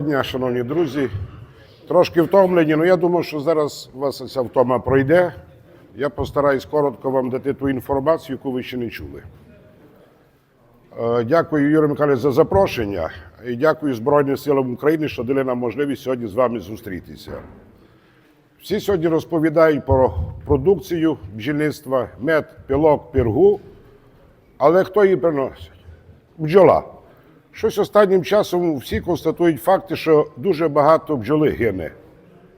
дня, шановні друзі. Трошки втомлені, але я думаю, що зараз у вас ця втома пройде. Я постараюсь коротко вам дати ту інформацію, яку ви ще не чули. Е, Дякую, Юрій Михайлович, за запрошення. І дякую Збройним силам України, що дали нам можливість сьогодні з вами зустрітися. Всі сьогодні розповідають про продукцію бджільництва, мед, пілок, піргу. Але хто її приносить? Бджола. Щось останнім часом всі констатують факти, що дуже багато бджоли гине.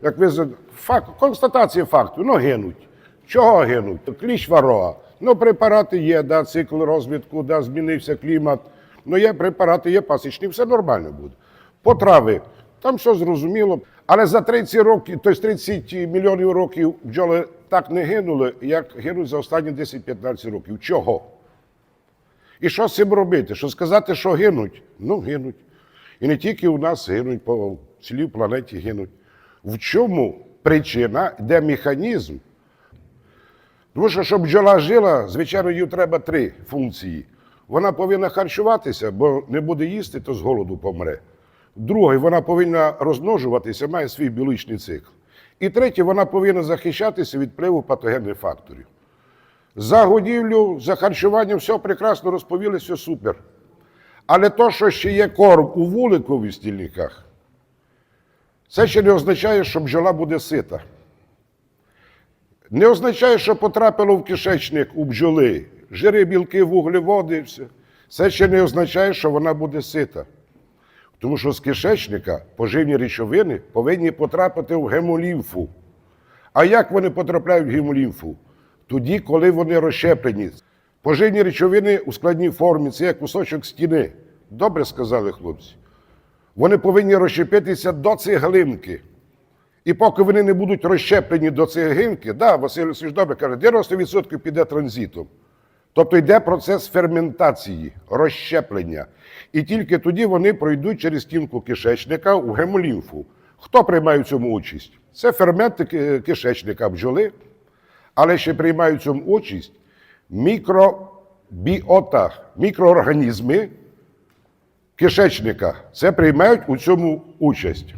Як ви факт, констатація факту, ну гинуть. Чого гинуть? Кліщ варога. Ну, препарати є, да, цикл розвитку, да, змінився клімат. Ну, є препарати, є пасічні, все нормально буде. Потрави, там все зрозуміло. Але за 30 років, тобто 30 мільйонів років бджоли так не гинули, як гинуть за останні 10-15 років. Чого? І що з цим робити? Що сказати, що гинуть? Ну, гинуть. І не тільки у нас гинуть, по цілій планеті гинуть. В чому причина, де механізм? Тому що, щоб бджола жила, звичайно, їй треба три функції. Вона повинна харчуватися, бо не буде їсти, то з голоду помре. Друге, вона повинна розмножуватися, має свій біологічний цикл. І третє, вона повинна захищатися від впливу патогенних факторів. За годівлю, за харчуванням все прекрасно розповіли, все супер. Але то, що ще є корм у вуликових стільниках, це ще не означає, що бджола буде сита. Не означає, що потрапило в кишечник у бджоли, жири, білки, вуглеводи, все. Це ще не означає, що вона буде сита. Тому що з кишечника поживні речовини повинні потрапити в гемолімфу. А як вони потрапляють в гемолімфу? Тоді, коли вони розщеплені. Поживні речовини у складній формі це як кусочок стіни. Добре сказали хлопці. Вони повинні розщепитися до цеглинки. І поки вони не будуть розщеплені до цеглинки, да, Василь Васильович добре каже, 90% піде транзитом. Тобто йде процес ферментації, розщеплення. І тільки тоді вони пройдуть через стінку кишечника у гемолімфу. Хто приймає в цьому участь? Це ферменти кишечника бджоли, але ще приймають в цьому участь мікробіота, мікроорганізми кишечника. Це приймають у цьому участь.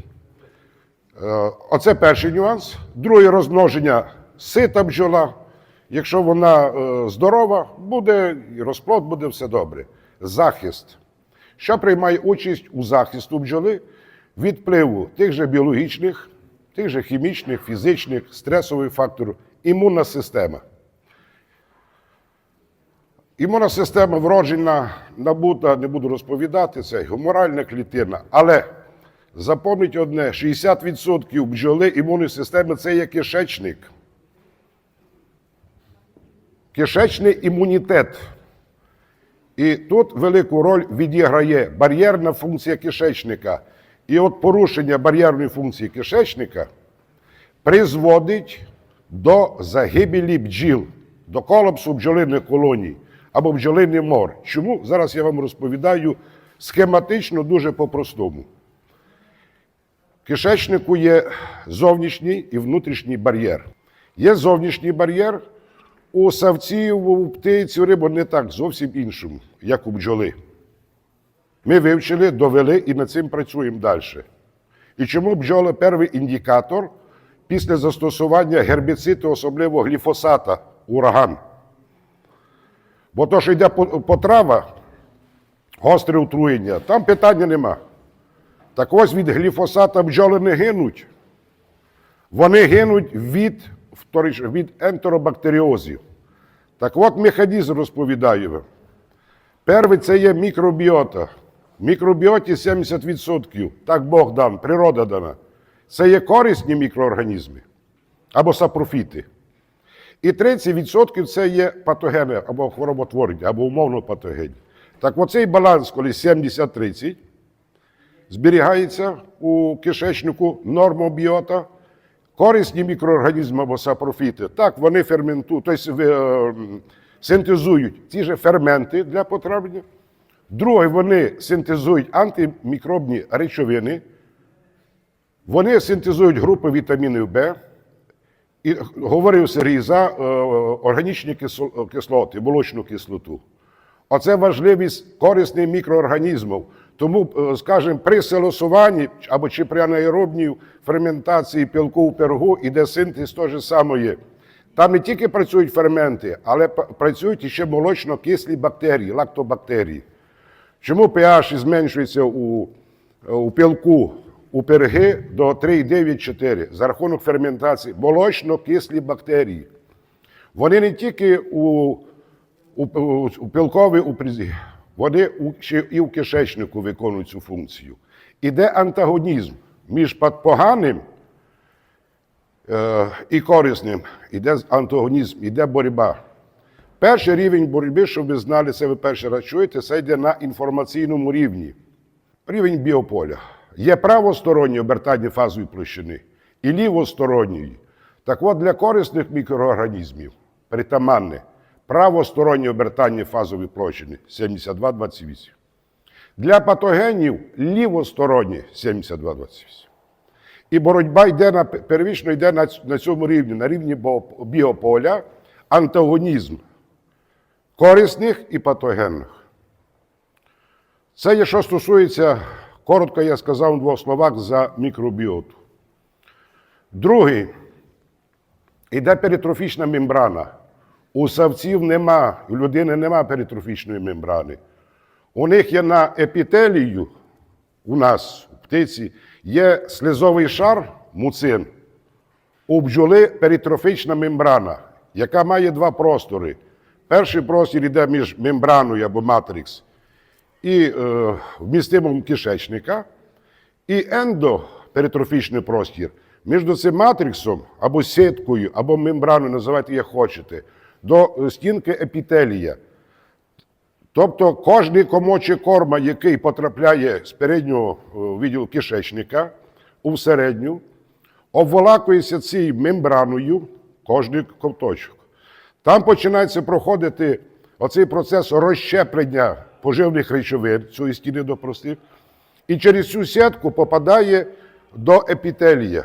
Е, Оце перший нюанс. Друге розмноження сита бджола. Якщо вона е, здорова, буде і розплод, буде все добре. Захист. Що приймає участь у захисту бджоли від впливу тих же біологічних, тих же хімічних, фізичних, стресових факторів, імунна система. Імунна система вроджена, набута, не буду розповідати, це гуморальна клітина. Але запам'ятайте одне: 60% бджоли імунної системи це є кишечник. Кишечний імунітет. І тут велику роль відіграє бар'єрна функція кишечника. І от порушення бар'єрної функції кишечника призводить до загибелі бджіл, до колапсу бджолиних колоній або бджолиний мор. Чому? Зараз я вам розповідаю схематично, дуже по-простому. Кишечнику є зовнішній і внутрішній бар'єр. Є зовнішній бар'єр у савців, у птиць, у рибу не так, зовсім іншому, як у бджоли. Ми вивчили, довели і над цим працюємо далі. І чому бджоли перший індикатор після застосування гербіциду, особливо гліфосата, ураган? Бо то, що йде потрава, гостре отруєння, там питання нема. Так ось від гліфосата бджоли не гинуть. Вони гинуть від, від ентеробактеріозів. Так от механізм розповідаю. Перший це є мікробіота. В мікробіоті 70%. Так Бог дан, природа дана. Це є корисні мікроорганізми або сапрофіти. І 30% це є патогени або хвороботворні, або умовно патогенні. Так оцей баланс, коли 70-30, зберігається у кишечнику нормобіота, корисні мікроорганізми або сапрофіти. Так, вони ферментують, тобто е, синтезують ті ж ферменти для потраплення. Друге, вони синтезують антимікробні речовини. Вони синтезують групи вітамінів В. І говорив Сергій за е, органічні кислоти, молочну кислоту. Оце важливість корисних мікроорганізмів. Тому, е, скажімо, при силосуванні або чи при анаеробній ферментації пілку в пергу іде синтез того ж самої. Там не тільки працюють ферменти, але працюють іще молочно-кислі бактерії, лактобактерії. Чому pH зменшується у, у пілку у перги до 3,9-4 за рахунок ферментації? Молочно-кислі бактерії. Вони не тільки у, у, у, у пілковій упрізі, вони у, і в кишечнику виконують цю функцію. Іде антагонізм між поганим е, і корисним. Іде антагонізм, іде боротьба. Перший рівень боротьби, щоб ви знали, це ви перший раз чуєте, це йде на інформаційному рівні. Рівень біополя. Є правосторонні обертання фазової площини і лівосторонньої. Так от для корисних мікроорганізмів притаманне правостороннє обертання фазової площини 72-28. Для патогенів лівостороннє 72-28. І боротьба йде на первічно йде на, на цьому рівні, на рівні біополя, антагонізм корисних і патогенних. Це є, що стосується, коротко я сказав у двох словах за мікробіоту. Другий іде перитрофічна мембрана. У савців нема, у людини нема перитрофічної мембрани. У них є на епітелію, у нас, у птиці, є слизовий шар, муцин. У бджоли перитрофічна мембрана, яка має два простори. Перший простір йде між мембраною або матрикс і е, вмістимом кишечника, і ендоперитрофічний простір між цим матриксом або сіткою, або мембраною, називайте як хочете, до е, стінки епітелія. Тобто кожний комочок корма, який потрапляє з переднього е, відділу кишечника у середню, обволакується цією мембраною кожний ковточок. Там починається проходити оцей процес розщеплення поживних речовин цієї стіни до простих, і через цю сітку попадає до епітелія.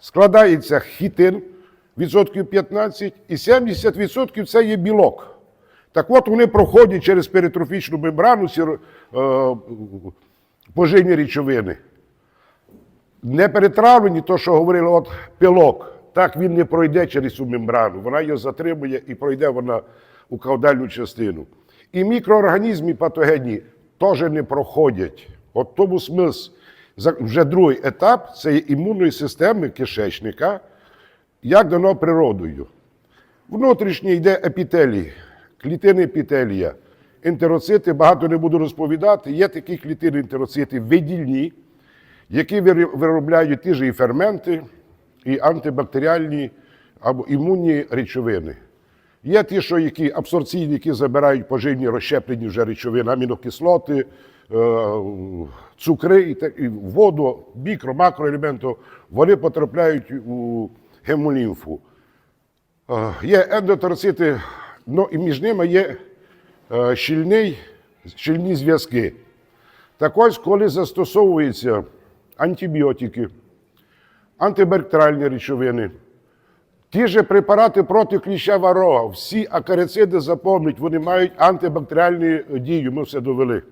Складається хітин відсотків 15 і 70% це є білок. Так от вони проходять через перитрофічну мембрану ці е, поживні речовини. Не перетравлені, то, що говорили, от пилок, так він не пройде через цю мембрану. Вона його затримує і пройде вона у каудальну частину. І мікроорганізми патогенні теж не проходять. От тому смисл. Вже другий етап це імунної системи кишечника, як дано природою. Внутрішній йде епітелій, клітини епітелія, ентероцити, багато не буду розповідати. Є такі клітини ентероцити видільні, які виробляють ті ж і ферменти, і антибактеріальні або імунні речовини. Є ті, що які абсорбційні, які забирають поживні розщеплені вже речовини, амінокислоти, е, цукри і, так- і воду, мікро, макроелементи, вони потрапляють у гемолімфу. Е, Є ендотероцити, ну і між ними є е, щільний, щільні зв'язки. Так ось, коли застосовуються антибіотики, антибактеріальні речовини, ті ж препарати проти кліща варога, всі акарициди запомніть, вони мають антибактеріальну дію, ми все довели.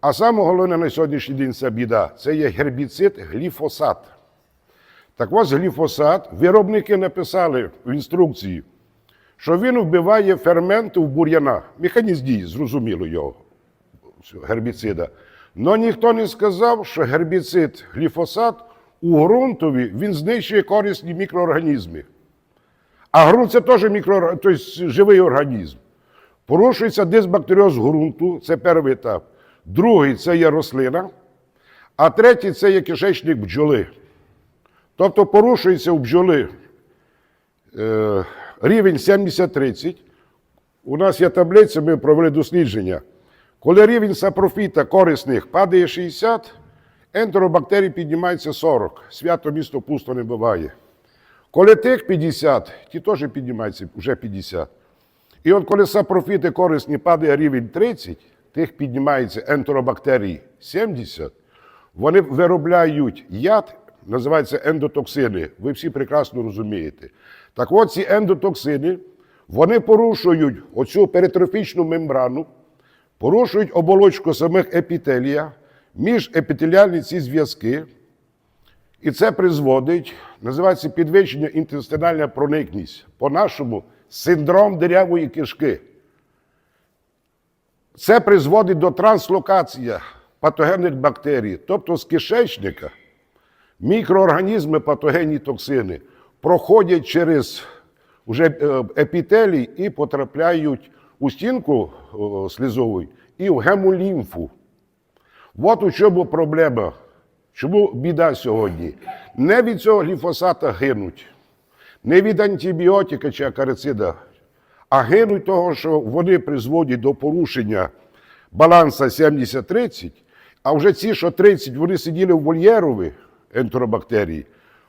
А саме головне на сьогоднішній день це біда це є гербіцид гліфосат. Так ось гліфосат, виробники написали в інструкції, що він вбиває ферменти в бур'янах. Механізм дії, зрозуміло його, гербіцида. Але ніхто не сказав, що гербіцид гліфосат у ґрунтові він знищує корисні мікроорганізми. А ґрунт це теж мікро, тобто живий організм. Порушується дисбактеріоз ґрунту, це перший етап. Другий це є рослина, а третій це є кишечник бджоли. Тобто порушується у бджоли е, рівень 70-30. У нас є таблиця, ми провели дослідження. Коли рівень сапрофіта корисних падає 60, ентеробактерій піднімається 40. Свято місто пусто не буває. Коли тих 50, ті теж піднімаються вже 50. І от коли сапрофіти корисні падає рівень 30, тих піднімається ентеробактерій 70, вони виробляють яд, називається ендотоксини. Ви всі прекрасно розумієте. Так от ці ендотоксини, вони порушують оцю перитрофічну мембрану, порушують оболочку самих епітелія, міжепітеліальні ці зв'язки, і це призводить, називається підвищення інтестинальна проникність. По-нашому синдром дирявої кишки. Це призводить до транслокації патогенних бактерій, тобто з кишечника мікроорганізми, патогенні токсини проходять через уже е, епітелій і потрапляють у стінку слізову і в гемолімфу. От у чому проблема. Чому біда сьогодні? Не від цього гліфосата гинуть, не від антибіотика чи акарицида, а гинуть того, що вони призводять до порушення баланса 70-30, а вже ці, що 30, вони сиділи в вольєрові ентеробактерії,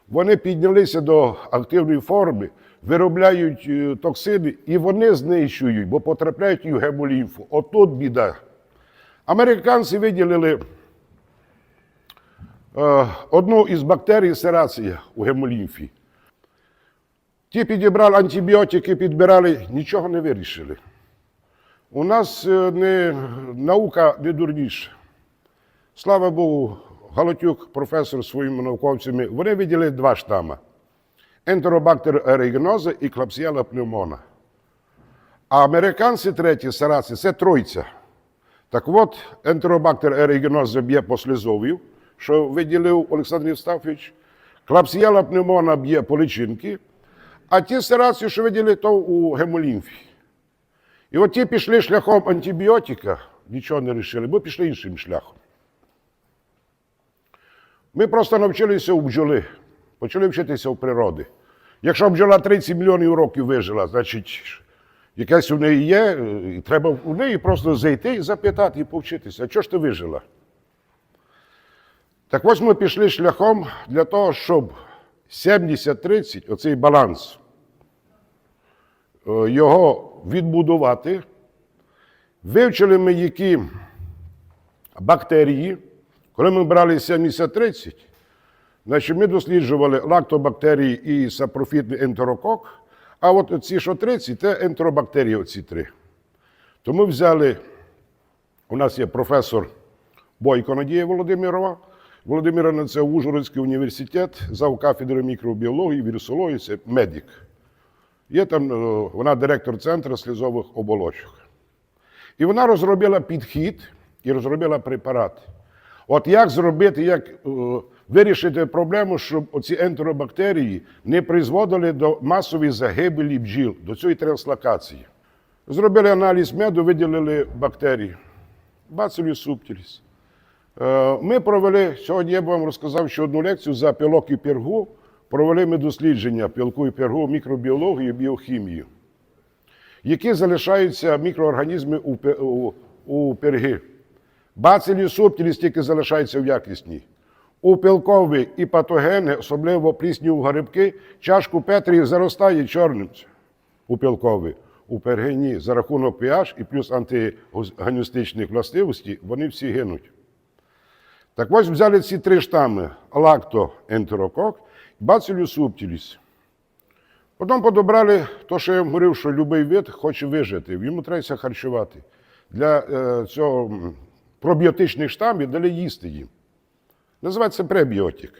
вони піднялися до активної форми, виробляють е, токсини і вони знищують, бо потрапляють і в гемолімфу. Отут біда. Американці виділили е, одну із бактерій серація у гемолімфі. Ті підібрали антибіотики, підбирали, нічого не вирішили. У нас е, не, наука не дурніша. Слава Богу, Галатюк, професор своїми науковцями, вони виділили два штами: ентеробактер ерегеноза і клапсіела пневмона. А американці треті сараці це тройця. Так от, ентеробактер ерегеноза б'є по що виділив Олександр Євстафович, клапсіела пневмона б'є по личинки, а ті сарації, що виділи, то у гемолімфі. І от ті пішли шляхом антибіотика, нічого не вирішили, бо пішли іншим шляхом. Ми просто навчилися у бджоли, почали вчитися у природи. Якщо бджола 30 мільйонів років вижила, значить, якесь у неї є, е, і треба у неї просто зайти і запитати і повчитися, а чого ж ти вижила? Так ось ми пішли шляхом для того, щоб 70-30, оцей баланс, е, його відбудувати. Вивчили ми, які бактерії, коли ми брали 70-30, значить ми досліджували лактобактерії і сапрофітний ентерокок, а от ці, що 30, це ентеробактерії, оці три. То ми взяли, у нас є професор Бойко Надія Володимирова. Володимирівна це Ужгородський університет, зав кафедри мікробіології, вірусології, це медик. Є там, е, вона директор центру слізових оболочок. І вона розробила підхід і розробила препарат. От як зробити, як е, вирішити проблему, щоб оці ентеробактерії не призводили до масової загибелі бджіл, до цієї транслокації. Зробили аналіз меду, виділили бактерії. Bacillus subtilis. Е, Ми провели, сьогодні я б вам розказав ще одну лекцію за пілок і пергу. Провели ми дослідження пілку і пергу, мікробіологію і біохімію. Які залишаються мікроорганізми у, у, у перги. Бацилі субтіліс тільки залишаються в якісній. У пилкові і патогени, особливо плісню грибки, чашку Петрі заростає чорним у пилкові. У пергині за рахунок pH і плюс антиганюстичних властивостей, вони всі гинуть. Так ось взяли ці три штами лактоентерокок, бацилюс субтіліс. Потім подобрали те, що я говорив, що будь-який вид хоче вижити, йому треба харчувати. Для е, цього пробіотичних штамів дали їсти їм. Називається пребіотик.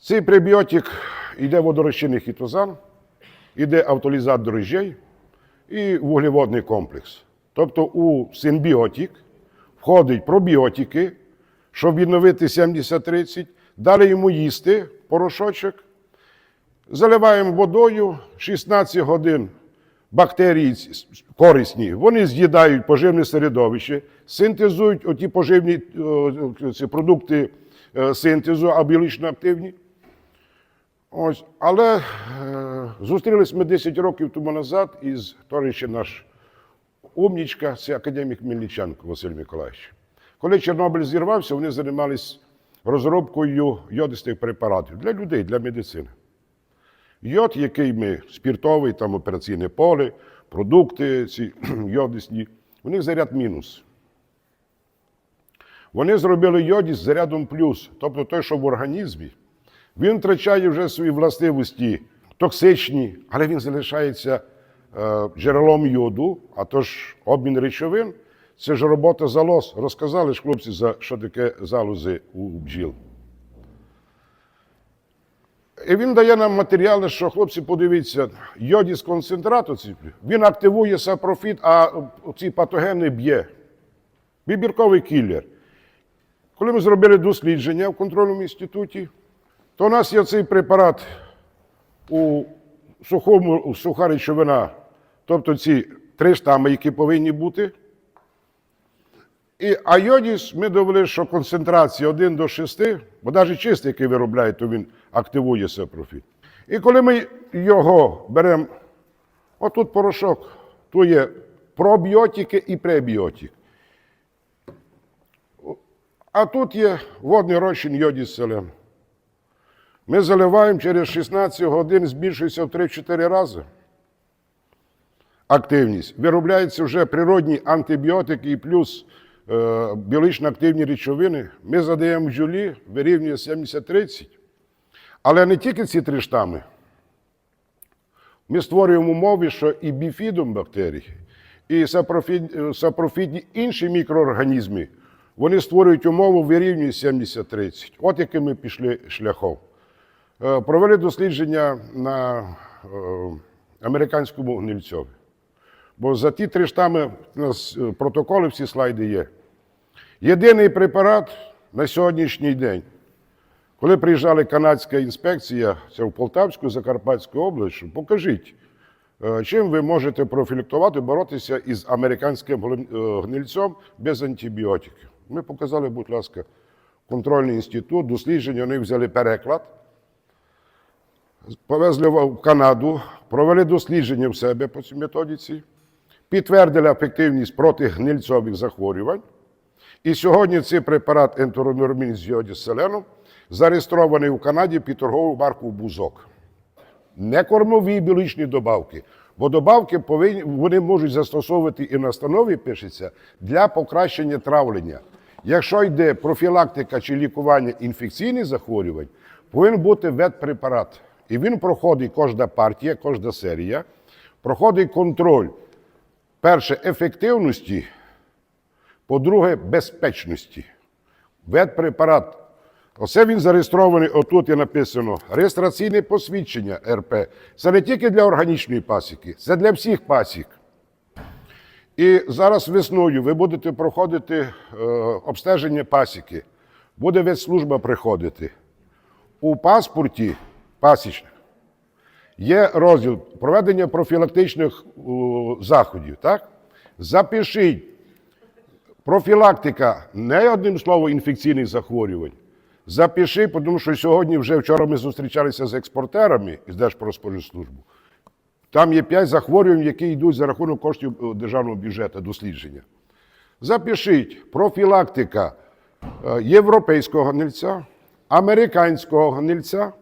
Цей пребіотик йде водорозчинний хітозан, йде автолізат дрожжей і вуглеводний комплекс. Тобто у симбіотик входить пробіотики, щоб відновити 70-30, дали йому їсти порошочок, заливаємо водою 16 годин. Бактерії корисні, вони з'їдають поживне середовище, синтезують оті поживні ці продукти синтезу, а біологічно активні. Ось, але е, зустрілись ми 10 років тому назад із товаришем наш умнічка, це академік Мельниченко Василь Миколаївич. Коли Чорнобиль зірвався, вони займалися розробкою йодистих препаратів для людей, для медицини. Йод, який ми спіртовий, там операційне поле, продукти ці йодисні, у них заряд мінус. Вони зробили йодість з зарядом плюс, тобто той, що в організмі, він втрачає вже свої властивості токсичні, але він залишається е, джерелом йоду, а тож обмін речовин Це ж робота залоз. Розказали ж хлопці, за що таке залози у бджіл. І він дає нам матеріали, що хлопці, подивіться, йодіс концентрат, оці, він активує сапрофіт, а ці патогени б'є. Вибірковий кілер. Коли ми зробили дослідження в контрольному інституті, то у нас є цей препарат у сухому у суха речовина, тобто ці три штами, які повинні бути. І айодіс ми довели, що концентрація 1 до 6, бо навіть чистий, який виробляє, то він активує сапрофіт. І коли ми його беремо, отут порошок, тут є пробіотики і пребіотик. А тут є водний розчин йодіс селен. Ми заливаємо через 16 годин, збільшується в 3-4 рази. Активність. Виробляються вже природні антибіотики і плюс е, біологічно активні речовини. Ми задаємо бджолі, вирівнює 70-30. Але не тільки ці три штами. Ми створюємо умови, що і біфідом бактерій, і сапрофід, сапрофітні інші мікроорганізми, вони створюють умову вирівнює 70-30. От яким ми пішли шляхом. Е, Провели дослідження на е, американському гнильцьові. Бо за ті три штами у нас е, протоколи, всі слайди є. Єдиний препарат на сьогоднішній день, коли приїжджала канадська інспекція, це в Полтавську, Закарпатську область, покажіть, чим ви можете профілактувати, боротися із американським гнильцем без антибіотиків. Ми показали, будь ласка, контрольний інститут, дослідження, вони взяли переклад повезли в Канаду, провели дослідження в себе по цій методиці, підтвердили ефективність проти гнильцових захворювань. І сьогодні цей препарат ентеронормін з йодіселеном зареєстрований у Канаді під торгову марку Бузок. Не кормові біологічні добавки, бо добавки повинні, вони можуть застосовувати і на станові пишеться для покращення травлення. Якщо йде профілактика чи лікування інфекційних захворювань, повинен бути ветпрепарат. І він проходить кожна партія, кожна серія, проходить контроль. Перше, ефективності, по-друге, безпечності. Ветпрепарат. Оце він зареєстрований, отут є написано реєстраційне посвідчення РП. Це не тільки для органічної пасіки, це для всіх пасік. І зараз весною ви будете проходити е, обстеження пасіки. Буде ветслужба приходити. У паспорті пасічних є розділ проведення профілактичних о, заходів. Так? Запишіть профілактика не одним словом інфекційних захворювань. Запиши, тому що сьогодні вже вчора ми зустрічалися з експортерами із Держпродспоживслужбу. Там є п'ять захворювань, які йдуть за рахунок коштів е, державного бюджету дослідження. Запишіть профілактика е, європейського гнильця, американського гнильця.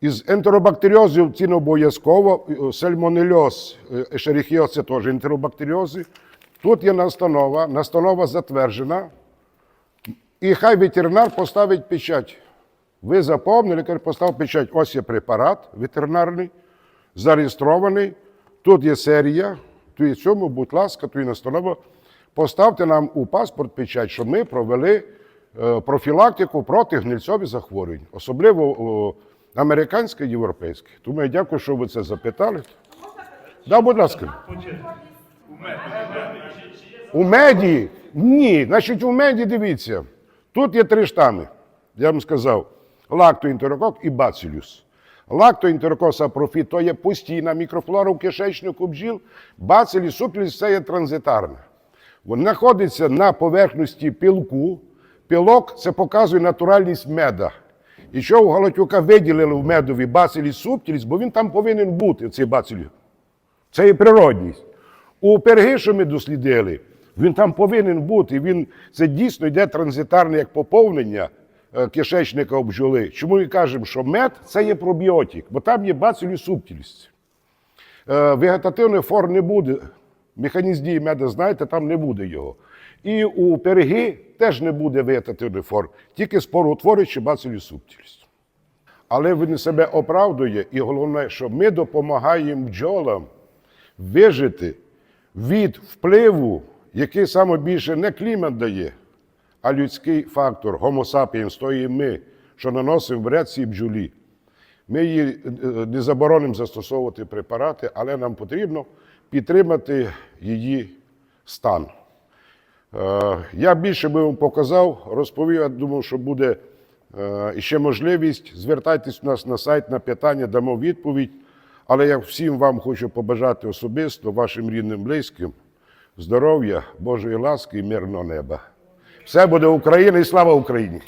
Із ентеробактеріозів ці не обов'язково, е, сальмонельоз, е, це теж ентеробактеріози. Тут є настанова, настанова затверджена, і хай ветеринар поставить печать. Ви заповнили, поставив печать. Ось є препарат ветеринарний, зареєстрований. Тут є серія, тут є цьому, будь ласка, тут є настанова. Поставте нам у паспорт печать, що ми провели е, профілактику проти гнильцьових захворювань, особливо о, американське і європейське. Тому я дякую, що ви це запитали. Да, будь ласка. У меді? Ні. Значить, у меді дивіться. Тут є три штами. Я вам сказав: лактоінтерокок і бацилюс. Лактоінтерокоса профіт то є постійна мікрофлора в кишечнику бджіл. Бацилюс супліс це є транзитарна. Він знаходиться на поверхності пілку. Пілок це показує натуральність меда. І що у Галатюка виділили в медові бациліс субтіліс, бо він там повинен бути, цей бацилюс. Це є природність. У перги, що ми дослідили, він там повинен бути. Він, це дійсно йде транзитарне як поповнення кишечника у. Чому ми кажемо, що мед це є пробіотик, бо там є бацилюс субтіліс. Е, Вегетативних форм не буде. Механізм дії меда, знаєте, там не буде його. І у перги теж не буде вегетативних форм, тільки спороутворюючи бацилюс субтіліс. Але він себе оправдує, і головне, що ми допомагаємо бджолам вижити від впливу який саме більше не клімат дає, а людський фактор, гомо сапіенс, то і ми, що наносимо вред цій бджолі. Ми її е, не заборонимо застосовувати препарати, але нам потрібно підтримати її стан. Е, Я більше би вам показав, розповів, я думав, що буде е, ще можливість. Звертайтесь у нас на сайт на питання, дамо відповідь. Але я всім вам хочу побажати особисто, вашим рідним, близьким, здоров'я, Божої ласки і мирного неба. Все буде Україна і слава Україні!